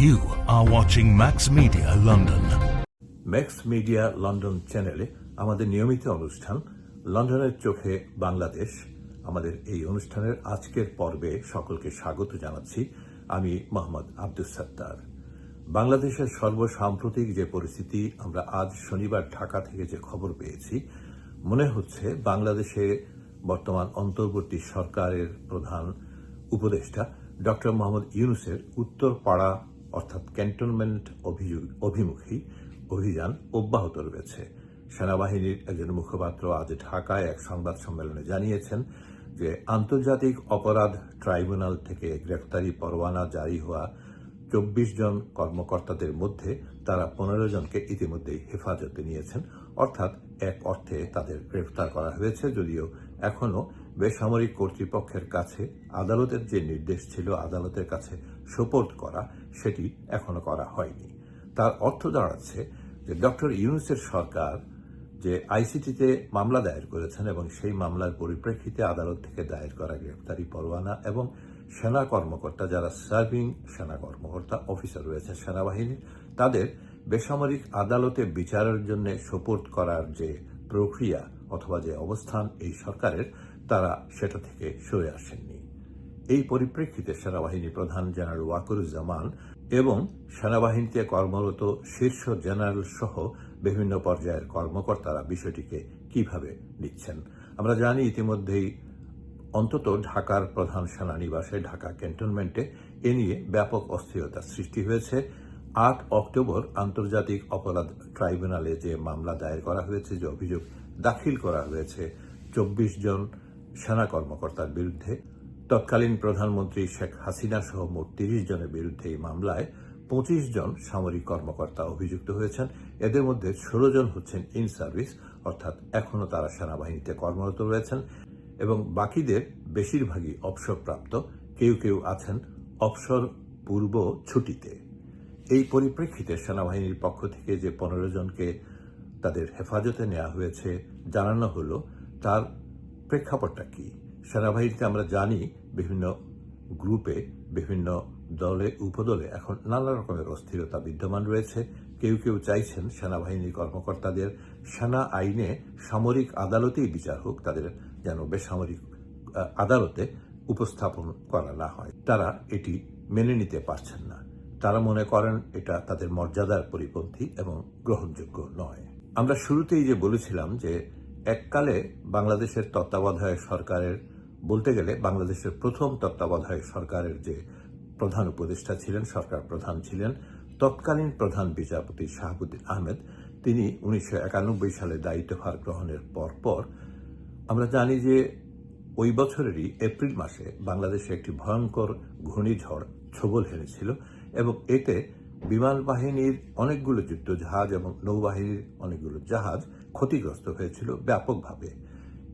You are watching Max Media London. Max Media London চ্যানেলে আমাদের নিয়মিত অনুষ্ঠান, লন্ডনের চোখে বাংলাদেশ আমাদের এই অনুষ্ঠানের আজকের পর্বে সকলকে স্বাগত জানাচ্ছি আমি মোহাম্মদ আব্দুল সত্তার বাংলাদেশের সর্বসাম্প্রতিক যে পরিস্থিতি, আমরা আজ শনিবার ঢাকা থেকে যে খবর পেয়েছি, মনে হচ্ছে বাংলাদেশে বর্তমান অন্তর্বর্তী সরকারের প্রধান উপদেষ্টা ডক্টর মোহাম্মদ ইউনুসের উত্তর পাড়া অর্থাৎ ক্যান্টনমেন্ট অভিমুখী অভিযান অব্যাহত রয়েছে। সেনাবাহিনীর একজন মুখপাত্র আজ ঢাকায় এক সংবাদ সম্মেলনে জানিয়েছেন যে, আন্তর্জাতিক অপরাধ ট্রাইব্যুনাল থেকে গ্রেফতারি পরোয়ানা জারি হওয়া চব্বিশ জন কর্মকর্তাদের মধ্যে তারা পনেরো জনকে ইতিমধ্যেই হেফাজতে নিয়েছেন। অর্থাৎ এক অর্থে তাদের গ্রেফতার করা হয়েছে যদিও এখনও বেসামরিক কর্তৃপক্ষের কাছে আদালতের যে নির্দেশ ছিল, আদালতের কাছে সোপর্দ করা সেটি এখনও করা হয়নি। তার অর্থ দাঁড়াচ্ছে যে ডক্টর ইউনুসের সরকার যে আইসিটিতে মামলা দায়ের করেছেন এবং সেই মামলার পরিপ্রেক্ষিতে আদালত থেকে দায়ের করা গ্রেফতারি পরোয়ানা এবং সেনা কর্মকর্তা যারা সার্ভিং সেনা কর্মকর্তা, অফিসার রয়েছে সেনাবাহিনীর, তাদের বেসামরিক আদালতে বিচারের জন্য সোপোর্ট করার যে প্রক্রিয়া অথবা যে অবস্থান এই সরকারের, তারা সেটা থেকে সরে আসেননি। এই পরিপ্রেক্ষিতে সেনাবাহিনী প্রধান জেনারেল ওয়াকুরুজ্জামান এবং সেনাবাহিনীতে কর্মরত শীর্ষ জেনারেল সহ বিভিন্ন পর্যায়ের কর্মকর্তারা বিষয়টিকে কীভাবে নিচ্ছেন? আমরা জানি ইতিমধ্যেই অন্তত ঢাকার প্রধান সেনানিবাসে ঢাকা ক্যান্টনমেন্টে এ নিয়ে ব্যাপক অস্থিরতা সৃষ্টি হয়েছে। আট অক্টোবর আন্তর্জাতিক অপরাধ ট্রাইব্যুনালে যে মামলা দায়ের করা হয়েছে, যে অভিযোগ দাখিল করা হয়েছে, চব্বিশ জন সেনা কর্মকর্তার বিরুদ্ধে তৎকালীন প্রধানমন্ত্রী শেখ হাসিনা সহ মোট তিরিশ জনের বিরুদ্ধে এই মামলায় পঁচিশ জন সামরিক কর্মকর্তা অভিযুক্ত হয়েছেন। এদের মধ্যে ষোলো জন হচ্ছেন ইন সার্ভিস, অর্থাৎ এখনও তারা সেনাবাহিনীতে কর্মরত রয়েছেন এবং বাকিদের বেশিরভাগই অবসরপ্রাপ্ত। কেউ কেউ আছেন অবসর পূর্ব ছুটিতে। এই পরিপ্রেক্ষিতে সেনাবাহিনীর পক্ষ থেকে যে পনেরো জনকে তাদের হেফাজতে নেওয়া হয়েছে জানানো হলো, তার প্রেক্ষাপটটা কি? সেনাবাহিনীতে আমরা জানি বিভিন্ন গ্রুপে, বিভিন্ন দলে, উপদলে এখন নানা রকমের অস্থিরতা বিদ্যমান রয়েছে। কেউ কেউ চাইছেন সেনাবাহিনীর কর্মকর্তাদের সেনা আইনে সামরিক আদালতেই বিচার হোক, তাদের যেন বেসামরিক আদালতে উপস্থাপন করা না হয়। তারা এটি মেনে নিতে পারছেন না। তারা মনে করেন এটা তাদের মর্যাদার পরিপন্থী এবং গ্রহণযোগ্য নয়। আমরা শুরুতেই যে বলেছিলাম যে এককালে বাংলাদেশের তত্ত্বাবধায়ক সরকারের বলতে গেলে বাংলাদেশের প্রথম তত্ত্বাবধায়ক সরকারের যে প্রধান উপদেষ্টা ছিলেন, সরকার প্রধান ছিলেন, তৎকালীন প্রধান বিচারপতি শাহাবুদ্দিন আহমেদ, তিনি উনিশশো একানব্বই সালে দায়িত্বভার গ্রহণের পরপর আমরা জানি যে ওই বছরেরই এপ্রিল মাসে বাংলাদেশে একটি ভয়ঙ্কর ঘূর্ণিঝড় ছবল হেনেছিল এবং এতে বিমান বাহিনীর অনেকগুলো যুদ্ধজাহাজ এবং নৌবাহিনীর অনেকগুলো জাহাজ ক্ষতিগ্রস্ত হয়েছিল ব্যাপকভাবে।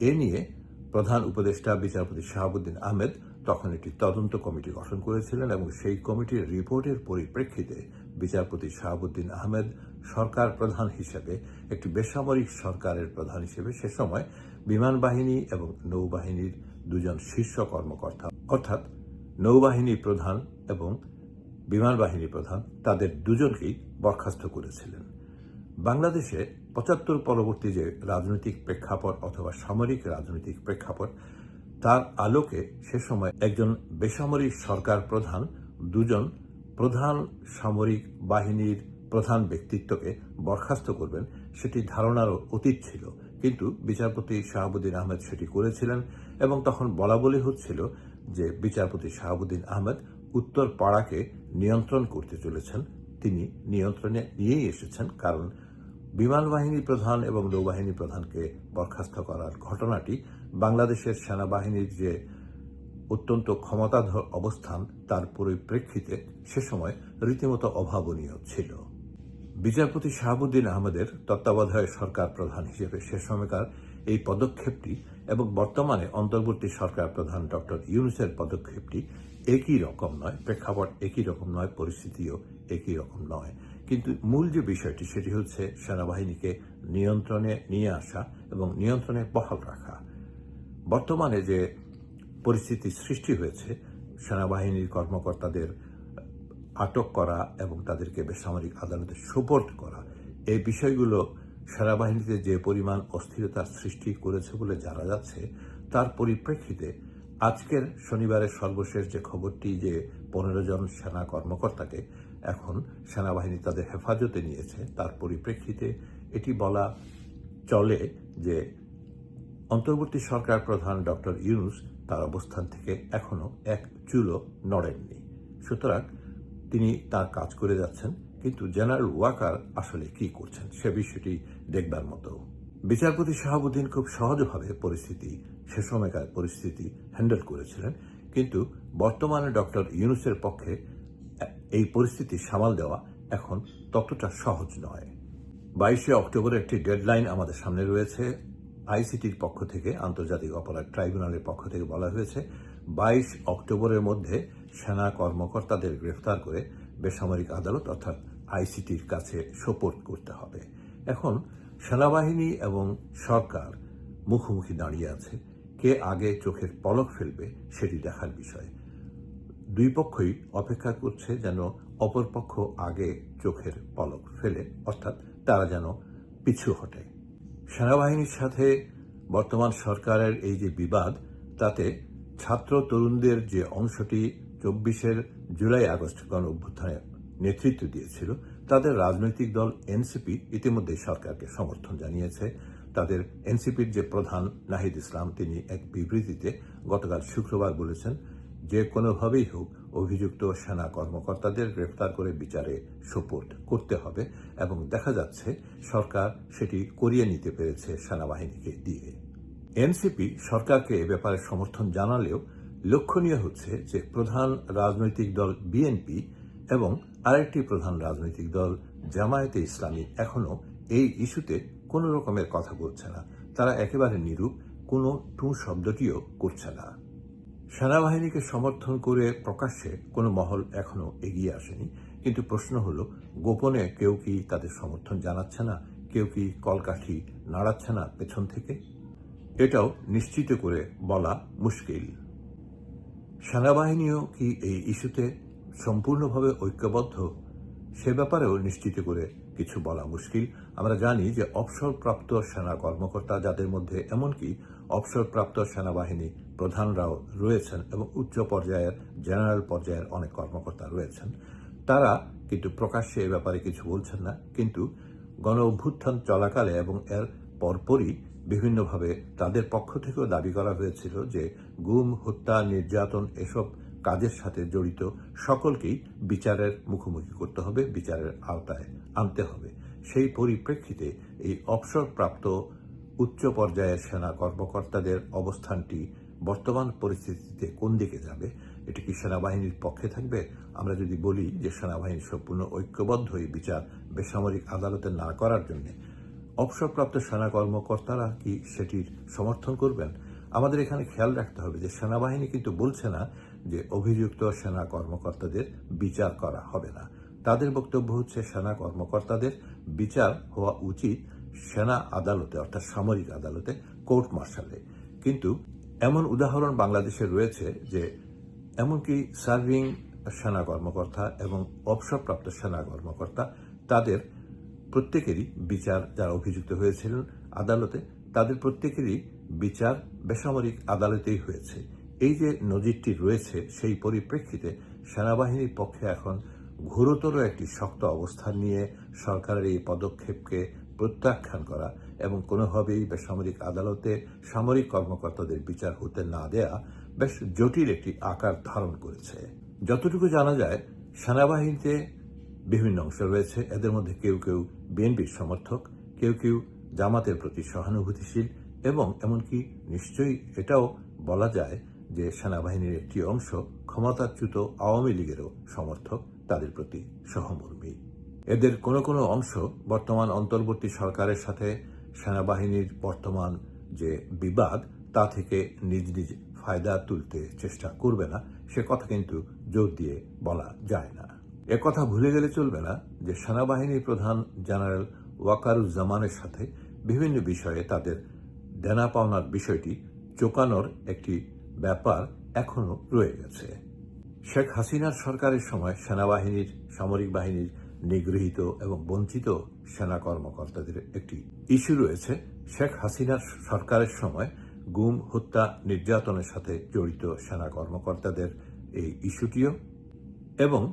এ নিয়ে প্রধান উপদেষ্টা বিচারপতি শাহাবুদ্দিন আহমেদ তখন একটি তদন্ত কমিটি গঠন করেছিলেন এবং সেই কমিটির রিপোর্টের পরিপ্রেক্ষিতে বিচারপতি শাহাবুদ্দিন আহমেদ সরকার প্রধান হিসেবে একটি বেসামরিক সরকারের প্রধান হিসেবে সে সময় বিমান বাহিনী এবং নৌবাহিনীর দুজন শীর্ষ কর্মকর্তা অর্থাৎ নৌবাহিনী প্রধান এবং বিমান বাহিনী প্রধান তাদের দুজনকেই বরখাস্ত করেছিলেন। বাংলাদেশে পঁচাত্তর পরবর্তী যে রাজনৈতিক প্রেক্ষাপট অথবা সামরিক রাজনৈতিক প্রেক্ষাপট, তার আলোকে সে সময় একজন বেসামরিক সরকার প্রধান, দুজন প্রধান সামরিক বাহিনীর প্রধান ব্যক্তিত্বকে বরখাস্ত করবেন, সেটি ধারণারও অতীত ছিল। কিন্তু বিচারপতি শাহাবুদ্দিন আহমেদ সেটি করেছিলেন এবং তখন বলা বলি হচ্ছিল যে বিচারপতি শাহাবুদ্দিন আহমেদ উত্তর পাড়াকে নিয়ন্ত্রণ করতে চলেছেন। তিনি নিয়ন্ত্রণে নিয়েই এসেছেন, কারণ বিমান বাহিনী প্রধান এবং নৌবাহিনী প্রধানকে বরখাস্ত করার ঘটনাটি বাংলাদেশের সেনাবাহিনীর যে অত্যন্ত ক্ষমতাধর অবস্থান, তার পরিপ্রেক্ষিতে সে সময় রীতিমতো অভাবনীয় ছিল। বিচারপতি শাহাবুদ্দিন আহমেদের তত্ত্বাবধায়ক সরকার প্রধান হিসেবে সে সময়কার এই পদক্ষেপটি এবং বর্তমানে অন্তর্বর্তী সরকার প্রধান ডক্টর ইউনুসের পদক্ষেপটি একই রকম নয়, প্রেক্ষাপট একই রকম নয়, পরিস্থিতিও একই রকম নয়। কিন্তু মূল যে বিষয়টি, সেটি হচ্ছে সেনাবাহিনীকে নিয়ন্ত্রণে নিয়ে আসা এবং নিয়ন্ত্রণে বহাল রাখা। বর্তমানে যে পরিস্থিতি সৃষ্টি হয়েছে, সেনাবাহিনীর কর্মকর্তাদের আটক করা এবং তাদেরকে বেসামরিক আদালতে সুপোর্ট করা, এই বিষয়গুলো সেনাবাহিনীতে যে পরিমাণ অস্থিরতার সৃষ্টি করেছে বলে জানা যাচ্ছে, তার পরিপ্রেক্ষিতে আজকের শনিবারের সর্বশেষ যে খবরটি যে পনেরো জন সেনা কর্মকর্তাকে এখন সেনাবাহিনী তাদের হেফাজতে নিয়েছে। তার পরিপ্রেক্ষিতে এটি বলা চলে যে অন্তর্বর্তী সরকার প্রধান ডক্টর ইউনুস তার অবস্থান থেকে এখনও এক চুলো নড়েননি। সুতরাং তিনি তার কাজ করে যাচ্ছেন, কিন্তু জেনারেল ওয়াকার আসলে কি করছেন সে বিষয়টি দেখবার মতো। বিচারপতি শাহাবুদ্দিন খুব সহজভাবে পরিস্থিতি, সে সময়কার পরিস্থিতি হ্যান্ডেল করেছিলেন, কিন্তু বর্তমানে ডক্টর ইউনুসের পক্ষে এই পরিস্থিতি সামাল দেওয়া এখন ততটা সহজ নয়। বাইশে অক্টোবর একটি ডেডলাইন আমাদের সামনে রয়েছে। আইসিটির পক্ষ থেকে, আন্তর্জাতিক অপরাধ ট্রাইব্যুনালের পক্ষ থেকে বলা হয়েছে, বাইশ অক্টোবরের মধ্যে সেনা কর্মকর্তাদের গ্রেফতার করে বেসামরিক আদালত অর্থাৎ আইসিটির কাছে সোপোর্ট করতে হবে। এখন সেনাবাহিনী এবং সরকার মুখোমুখি দাঁড়িয়ে আছে। কে আগে চোখের পলক ফেলবে সেটি দেখার বিষয়। দুই পক্ষই অপেক্ষা করছে যেন অপর পক্ষ আগে চোখের পলক ফেলে, অর্থাৎ তারা যেন পিছু হটে। সেনাবাহিনীর সাথে বর্তমান সরকারের এই যে বিবাদ, তাতে ছাত্র তরুণদের যে অংশটি চব্বিশের জুলাই আগস্ট গণ অভ্যুত্থানে নেতৃত্ব দিয়েছিল, তাদের রাজনৈতিক দল এনসিপি ইতিমধ্যে সরকারকে সমর্থন জানিয়েছে। তাদের এনসিপির যে প্রধান নাহিদ ইসলাম, তিনি এক বিবৃতিতে গতকাল শুক্রবার বলেছেন যে কোনোভাবেই হোক অভিযুক্ত সেনা কর্মকর্তাদের গ্রেফতার করে বিচারে সোপোর্ট করতে হবে এবং দেখা যাচ্ছে সরকার সেটি করিয়ে নিতে পেরেছে সেনাবাহিনীকে দিয়ে। এনসিপি সরকারকে এ ব্যাপারে সমর্থন জানালেও লক্ষণীয় হচ্ছে যে প্রধান রাজনৈতিক দল বিএনপি এবং আরেকটি প্রধান রাজনৈতিক দল জামায়াতে ইসলামী এখনও এই ইস্যুতে কোনো রকমের কথা বলছে না। তারা একেবারে নিরূপ, কোনো টু শব্দটিও করছে না। সেনাবাহিনীকে সমর্থন করে প্রকাশ্যে কোনো মহল এখনও এগিয়ে আসেনি। কিন্তু প্রশ্ন হলো, গোপনে কেউ কি তাদের সমর্থন জানাচ্ছে না? কেউ কি কলকাঠি নাড়াচ্ছে না পেছন থেকে? এটাও নিশ্চিত করে বলা মুশকিল। সেনাবাহিনীও কি এই ইস্যুতে সম্পূর্ণভাবে ঐক্যবদ্ধ? সে ব্যাপারেও নিশ্চিত করে কিছু বলা মুশকিল। আমরা জানি যে অবসরপ্রাপ্ত সেনা কর্মকর্তা যাদের মধ্যে এমনকি অবসরপ্রাপ্ত সেনাবাহিনী প্রধানরাও রয়েছেন এবং উচ্চ পর্যায়ের জেনারেল পর্যায়ের অনেক কর্মকর্তা রয়েছেন। তারা কিন্তু প্রকাশ্যে এ ব্যাপারে কিছু বলছেন না, কিন্তু গণ অভ্যুত্থান চলাকালে এবং এর পরপরই বিভিন্নভাবে তাদের পক্ষ থেকেও দাবি করা হয়েছিল যে গুম, হত্যা, নির্যাতন এসব কাজের সাথে জড়িত সকলকেই বিচারের মুখোমুখি করতে হবে, বিচারের আওতায় আনতে হবে। সেই পরিপ্রেক্ষিতে এই অবসরপ্রাপ্ত উচ্চ পর্যায়ের সেনা কর্মকর্তাদের অবস্থানটি বর্তমান পরিস্থিতিতে কোন দিকে যাবে, এটি কি সেনাবাহিনীর পক্ষে থাকবে? আমরা যদি বলি যে সেনাবাহিনী সম্পূর্ণ ঐক্যবদ্ধ এই বিচার বেসামরিক আদালতে না করার জন্য, অবসরপ্রাপ্ত সেনা কর্মকর্তারা কি সেটির সমর্থন করবেন? আমাদের এখানে খেয়াল রাখতে হবে যে সেনাবাহিনী কিন্তু বলছে না যে অভিযুক্ত সেনা কর্মকর্তাদের বিচার করা হবে না। তাদের বক্তব্য হচ্ছে, সেনা কর্মকর্তাদের বিচার হওয়া উচিত সেনা আদালতে, অর্থাৎ সামরিক আদালতে, কোর্ট মার্শালে। কিন্তু এমন উদাহরণ বাংলাদেশে রয়েছে যে, এমনকি সার্ভিং সেনা কর্মকর্তা এবং অবসরপ্রাপ্ত সেনা কর্মকর্তা, তাদের প্রত্যেকেরই বিচার যারা অভিযুক্ত হয়েছিলেন আদালতে, তাদের প্রত্যেকেরই বিচার বেসামরিক আদালতেই হয়েছে। এই যে নজিরটি রয়েছে, সেই পরিপ্রেক্ষিতে সেনাবাহিনীর পক্ষে এখন ঘোরতর একটি শক্ত অবস্থান নিয়ে সরকারের এই পদক্ষেপকে প্রত্যাখ্যান করা এবং কোনোভাবেই বেসামরিক আদালতে সামরিক কর্মকর্তাদের বিচার হতে না দেয়া বেশ জটিল একটি আকার ধারণ করেছে। যতটুকু জানা যায়, সেনাবাহিনীতে বিভিন্ন অংশ রয়েছে। এদের মধ্যে কেউ কেউ বিএনপির সমর্থক, কেউ কেউ জামাতের প্রতি সহানুভূতিশীল এবং এমনকি নিশ্চয়ই এটাও বলা যায় যে সেনাবাহিনীর একটি অংশ ক্ষমতাচ্যুত আওয়ামী লীগেরও সমর্থক, তাদের প্রতি সহমর্মী। এদের কোনো কোনো অংশ বর্তমান অন্তর্বর্তী সরকারের সাথে সেনাবাহিনীর বর্তমান যে বিবাদ, তা থেকে নিজ নিজ ফায়দা তুলতে চেষ্টা করবে না। সে কথা কিন্তু জোর দিয়ে বলা যায় না। কথা ভুলে গেলে চলবে না যে সেনাবাহিনী প্রধান জেনারেল ওয়াকারুজ্জামানের সাথে বিভিন্ন বিষয়ে তাদের দেনা পাওনার বিষয়টি চোকানোর একটি ব্যাপার এখনও রয়ে গেছে। শেখ হাসিনার সরকারের সময় সেনাবাহিনীর, সামরিক বাহিনীর নিগৃহীত এবং বঞ্চিত সেনা কর্মকর্তাদের একটি ইস্যু রয়েছে। শেখ হাসিনার সরকারের সময় গুম, হত্যা, নির্যাতনের সাথে জড়িত সেনা কর্মকর্তাদের এই ইস্যুটিও এবং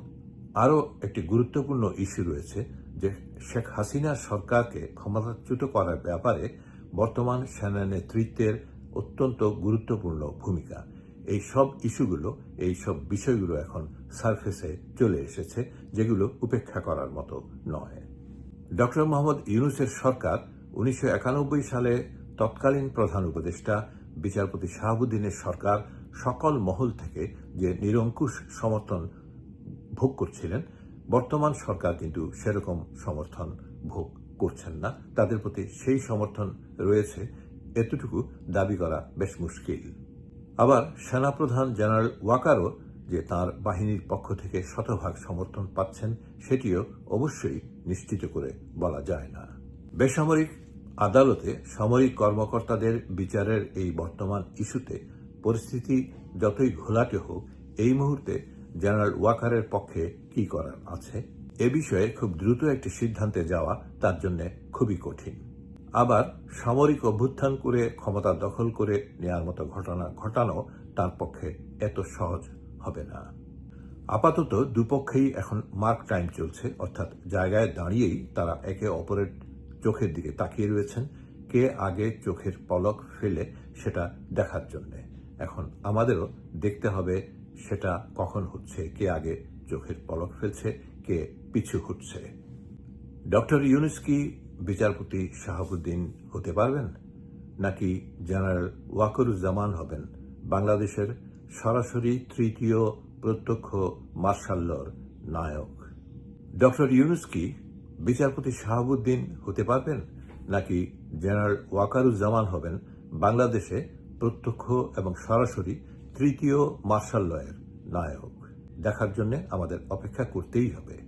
আরও একটি গুরুত্বপূর্ণ ইস্যু রয়েছে যে শেখ হাসিনার সরকারকে ক্ষমতাচ্যুত করার ব্যাপারে বর্তমান সেনা নেতৃত্বের অত্যন্ত গুরুত্বপূর্ণ ভূমিকা। এই সব ইস্যুগুলো, এই সব বিষয়গুলো এখন সারফেসে চলে এসেছে, যেগুলো উপেক্ষা করার মতো নয়। ডক্টর মোহাম্মদ ইউনুসের সরকার উনিশশো একানব্বই সালে তৎকালীন প্রধান উপদেষ্টা বিচারপতি শাহাবুদ্দিনের সরকার সকল মহল থেকে যে নিরঙ্কুশ সমর্থন ভোগ করছিলেন, বর্তমান সরকার কিন্তু সেরকম সমর্থন ভোগ করছেন না। তাদের প্রতি সেই সমর্থন রয়েছে। এতটুকু দাবি করা বেশ মুশকিল। আবার সেনাপ্রধান জেনারেল ওয়াকারও যে তার বাহিনীর পক্ষ থেকে শতভাগ সমর্থন পাচ্ছেন, সেটিও অবশ্যই নিশ্চিত করে বলা যায় না। বেসামরিক আদালতে সামরিক কর্মকর্তাদের বিচারের এই বর্তমান ইস্যুতে পরিস্থিতি যতই ঘোলাটে হোক, এই মুহূর্তে জেনারেল ওয়াকারের পক্ষে কি করার আছে? এ বিষয়ে খুব দ্রুত একটি সিদ্ধান্তে যাওয়া তার জন্য খুবই কঠিন। আবার সামরিক অভ্যুত্থান করে ক্ষমতা দখল করে নেয়ার মতো ঘটনা ঘটানো তার পক্ষে এত সহজ হবে না। আপাতত দুপক্ষেই এখন মার্ক টাইম চলছে, অর্থাৎ জায়গায় দাঁড়িয়েই তারা একে অপরের চোখের দিকে তাকিয়ে রয়েছেন, কে আগে চোখের পলক ফেলে সেটা দেখার জন্য। এখন আমাদেরও দেখতে হবে সেটা কখন হচ্ছে, কে আগে চোখের পলক ফেলছে, কে পিছু হচ্ছে। ডক্টর ইউনুস কি বিচারপতি শাহাবুদ্দিন হতে পারবেন? নাকি জেনারেল ওয়াকরুজ্জামান হবেন বাংলাদেশের সরাসরি তৃতীয় প্রত্যক্ষ মার্শাল্লর নায়ক? ডক্টর ইউনুস কি বিচারপতি শাহাবুদ্দিন হতে পারবেন? নাকি জেনারেল ওয়াকারুজ্জামান হবেন বাংলাদেশে প্রত্যক্ষ এবং সরাসরি তৃতীয় মার্শাল লয়ের নায়ক? দেখার জন্য আমাদের অপেক্ষা করতেই হবে।